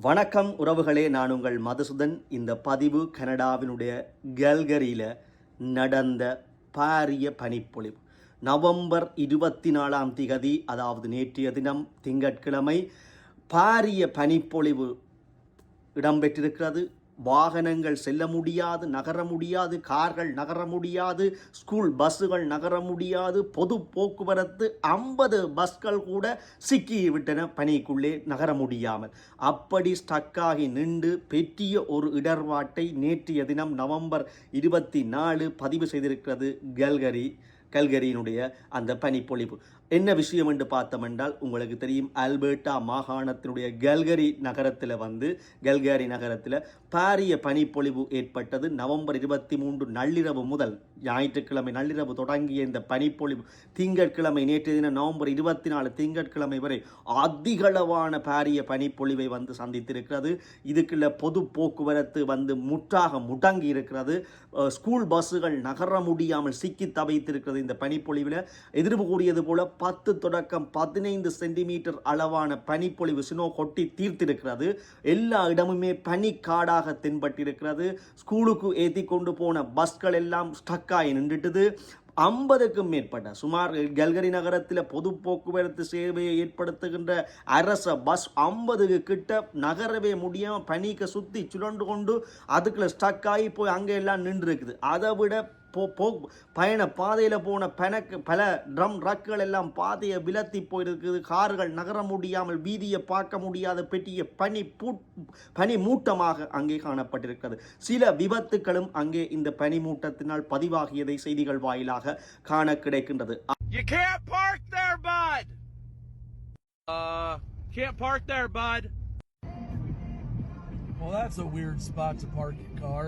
வணக்கம் உறவுகளே நான் உங்கள் மதுசுதன். இந்த பதிவு கனடாவினுடைய கல்கரியில் நடந்த பாரிய பனிப்பொழிவு. நவம்பர் இருபத்தி நாலாம் திகதி அதாவது நேற்றைய தினம் திங்கட்கிழமை பாரிய பனிப்பொழிவு இடம்பெற்றிருக்கிறது. வாகனங்கள் செல்ல முடியாது நகர முடியாது கார்கள் நகர முடியாது ஸ்கூல் பஸ்ஸுகள் நகர முடியாது பொது போக்குவரத்து ஐம்பது பஸ்கள் கூட சிக்கி விட்டன பனிக்குள்ளே நகர முடியாமல். அப்படி ஸ்டக்காகி நின்று பெற்றிய ஒரு இடர்பாட்டை நேற்றைய தினம் நவம்பர் இருபத்தி நாலு பதிவு செய்திருக்கிறது கல்கரி கல்கரியினுடைய அந்த பனிப்பொழிவு. என்ன விஷயம் என்று பார்த்தோம் என்றால் உங்களுக்கு தெரியும் அல்பர்டா மாகாணத்தினுடைய கல்கரி நகரத்தில் வந்து கல்கரி நகரத்தில் பாரிய பனிப்பொழிவு ஏற்பட்டது. நவம்பர் இருபத்தி மூன்று நள்ளிரவு முதல் ஞாயிற்றுக்கிழமை நள்ளிரவு தொடங்கிய இந்த பனிப்பொழிவு திங்கட்கிழமை நேற்று தினம் நவம்பர் இருபத்தி நாலு திங்கட்கிழமை வரை அதிகளவான பாரிய பனிப்பொழிவை வந்து சந்தித்திருக்கிறது. இதுக்குள்ள பொது போக்குவரத்து வந்து முற்றாக முடங்கி இருக்கிறது. ஸ்கூல் பஸ்ஸுகள் நகர முடியாமல் சிக்கி தவித்திருக்கிறது இந்த பனிப்பொழிவில். எதிர்ப்பு கூறியது போல பத்து தொடக்கம் பதினைந்து சென்டிமீட்டர் அளவான பனிப்பொழிவு சினோ கொட்டி தீர்த்திருக்கிறது. எல்லா இடமுமே பனி காடாக தென்பட்டிருக்கிறது. ஸ்கூலுக்கு ஏற்றி கொண்டு போன பஸ்கள் எல்லாம் ஸ்டக்காகி நின்றுட்டுது. ஐம்பதுக்கும் மேற்பட்ட சுமார் கல்கரி நகரத்தில் பொது போக்குவரத்து சேவையை ஏற்படுத்துகின்ற அரச பஸ் ஐம்பதுக்கு கிட்ட நகரவே முடியாமல் பனிக்க சுற்றி சுழண்டு கொண்டு அதுக்குள்ளே ஸ்டக் ஆகி போய் அங்கே எல்லாம் நின்று இருக்குது அதை விட போ போ பயண பாதையில் போன பனக்கு பல ட்ரம் ட்ரக்குகள் எல்லாம் பாதையை விலத்தி போயிருக்குது கார்கள் நகர முடியாமல் வீதியை பார்க்க முடியாத பெட்டிய பனி பூ பனி மூட்டமாக அங்கே காணப்பட்டிருக்கிறது சில விபத்துக்களும் அங்கே இந்த பனி மூட்டத்தினால் பதிவாகியதை செய்திகள் வாயிலாக காண கிடைக்கின்றது You can't park there, bud. Uh, can't park there, bud. Well, that's a weird spot to park your car.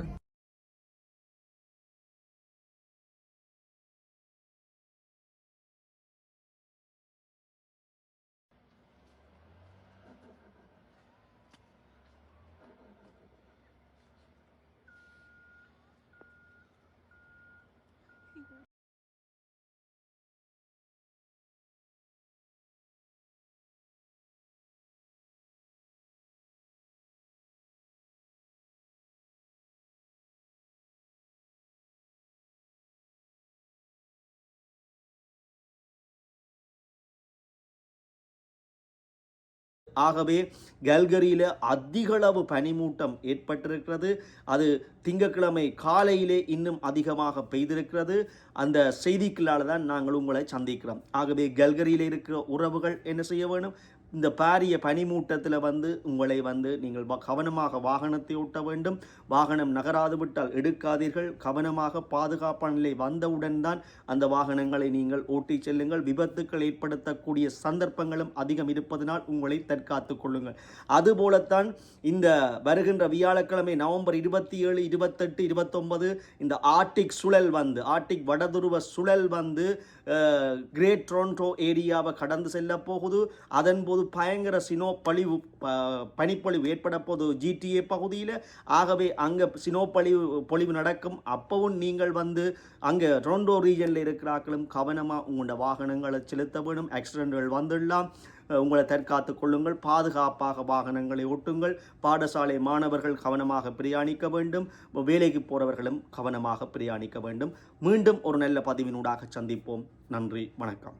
ஆகவே கல்கரியில் அதிகளவு பனிமூட்டம் ஏற்பட்டிருக்கிறது. அது திங்கட்கிழமை காலையிலே இன்னும் அதிகமாக பெய்திருக்கிறது. அந்த செய்திகளால் தான் நாங்கள் உங்களை சந்திக்கிறோம். ஆகவே கல்கரியில் இருக்கிற உறவுகள் என்ன செய்ய வேண்டும்? இந்த பாரிய பனிமூட்டத்தில் வந்து உங்களை வந்து நீங்கள் வ- கவனமாக வாகனத்தை ஓட்ட வேண்டும். வாகனம் நகராது விட்டால் எடுக்காதீர்கள். கவனமாக பாதுகாப்பான நிலை வந்தவுடன் தான் அந்த வாகனங்களை நீங்கள் ஓட்டிச் செல்லுங்கள். விபத்துக்கள் ஏற்படுத்தக்கூடிய சந்தர்ப்பங்களும் அதிகம் இருப்பதனால் உங்களை தற்காத்துக் கொள்ளுங்கள். அதுபோலத்தான் இந்த வருகின்ற வியாழக்கிழமை நவம்பர் இருபத்தி ஏழு இருபத்தெட்டு இருபத்தொன்பது இந்த ஆர்டிக் சுழல் வந்து ஆர்டிக் வடதுருவ சுழல் வந்து கிரேட் டொரண்டோ ஏரியாவை கடந்து செல்ல போகுது. அதன் போது பயங்கர சினோ பழிவு பனிப்பொழிவு ஏற்பட போது ஜிடிஏ பகுதியில் ஆகவே அங்கே சினோ பழிவு பொழிவு நடக்கும். அப்பவும் நீங்கள் வந்து அங்கே ரொண்டோ ரீஜனில் இருக்கிறாக்களும் கவனமாக உங்களோட வாகனங்களை செலுத்த வேணும் ஆக்சிடென்ட்கள் வந்துடலாம். உங்களை தற்காத்து கொள்ளுங்கள். பாதுகாப்பாக வாகனங்களை ஓட்டுங்கள். பாடசாலை மாணவர்கள் கவனமாக பிரயாணிக்க வேண்டும். வேலைக்கு போகிறவர்களும் கவனமாக பிரயாணிக்க வேண்டும். மீண்டும் ஒரு நல்ல பதிவினூடாக சந்திப்போம். நன்றி. வணக்கம்.